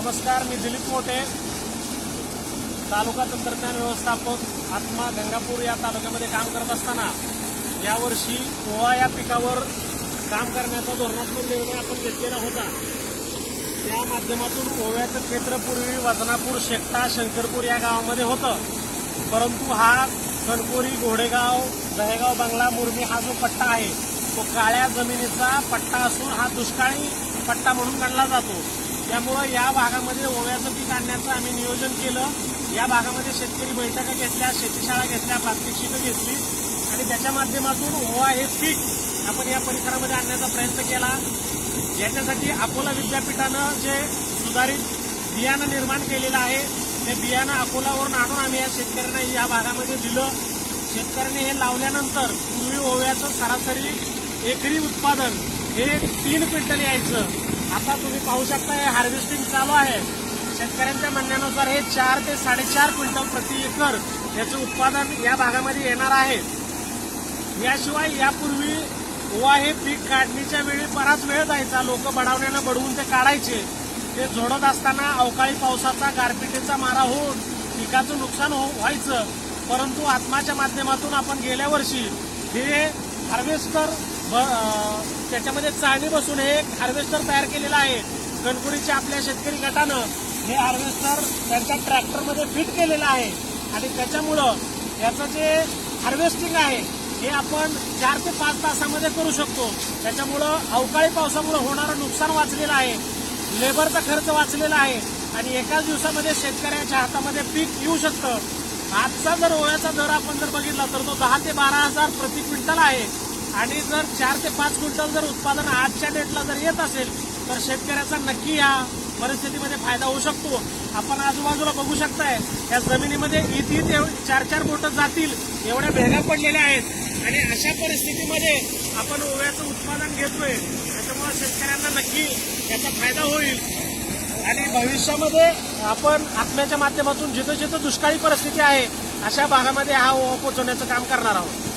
नमस्कार मी दिलीप मोठे तालुका तंत्रज्ञान व्यवस्थापक आत्मा गंगापूर या तालुक्यामध्ये काम करत असताना यावर्षी पोहा या पिकावर काम करण्याचा धोरणात्मक निर्णय आपण घेतलेला होता. त्या माध्यमातून ओव्याचं क्षेत्र पूर्वी वजनापूर शेकटा शंकरपूर या गावामध्ये होतं. परंतु हा कणकोरी घोडेगाव दहेगाव बंगला मुरमी हा जो पट्टा आहे तो काळ्या जमिनीचा पट्टा असून हा दुष्काळी पट्टा म्हणून गणला जातो. त्यामुळं या भागामध्ये ओव्याचं पीक आणण्याचं आम्ही नियोजन केलं. या भागामध्ये शेतकरी बैठका घेतल्या शेतीशाळा घेतल्या प्रात्यक्षिकं घेतली. आणि त्याच्या माध्यमातून ओवा हे पीक आपण या परिसरामध्ये आणण्याचा प्रयत्न केला. याच्यासाठी अकोला विद्यापीठानं जे सुधारित बियाणं निर्माण केलेलं आहे ते बियाणं अकोलावरून आणून आम्ही या शेतकऱ्यांना या भागामध्ये दिलं. शेतकऱ्यांनी हे लावल्यानंतर पूर्वी ओव्याचं सरासरी एकरी उत्पादन हे तीन क्विंटल यायचं. आता तुम्ही पाहू शकता हे हार्वेस्टिंग चालू आहे. शेतकऱ्यांच्या म्हणण्यानुसार हे चार ते साडेचार क्विंटल प्रति एकर याचं उत्पादन या भागामध्ये येणार आहे. याशिवाय यापूर्वी ओवा हे पीक काढणीच्या वेळी बराच वेळ जायचा. लोक बडावण्यानं बडवून ते काढायचे. ते झोडत असताना अवकाळी पावसाचा गारपिटीचा मारा होऊन पिकाचं नुकसान हो व्हायचं. परंतु आत्माच्या माध्यमातून आपण गेल्या वर्षी हे हार्वेस्टर त्याच्यामध्ये चाळणी बसून हे एक हार्वेस्टर तयार केलेलं आहे. कणकुडीच्या आपल्या शेतकरी गटानं हे हार्वेस्टर त्यांच्या ट्रॅक्टरमध्ये फिट केलेलं आहे. आणि त्याच्यामुळं याचं जे हार्वेस्टिंग आहे हे आपण चार ते पाच तासामध्ये करू शकतो. त्याच्यामुळं अवकाळी पावसामुळं होणारं नुकसान वाचलेलं आहे. लेबरचा खर्च वाचलेला आहे. आणि एकाच दिवसामध्ये शेतकऱ्याच्या हातामध्ये पीक येऊ शकतं. आजचा जर ओव्याचा दर आपण जर बघितला तर तो दहा ते बारा हजार प्रति क्विंटल आहे. आणि जर चार ते पाच क्विंटल जर उत्पादन आजच्या डेटला जर येत असेल तर शेतकऱ्याचा नक्की या परिस्थितीमध्ये फायदा होऊ शकतो. आपण आजूबाजूला बघू शकताय या जमिनीमध्ये इथे इथे चार चार बोटं जातील एवढ्या भेगा पडलेल्या आहेत. आणि अशा परिस्थितीमध्ये आपण ओव्याचं उत्पादन घेतोय त्याच्यामुळे शेतकऱ्यांना नक्की याचा फायदा होईल. आणि भविष्यामध्ये आपण आत्म्याच्या माध्यमातून जिथं जिथं दुष्काळी परिस्थिती आहे अशा भागामध्ये हा ओवा पोचवण्याचं काम करणार आहोत.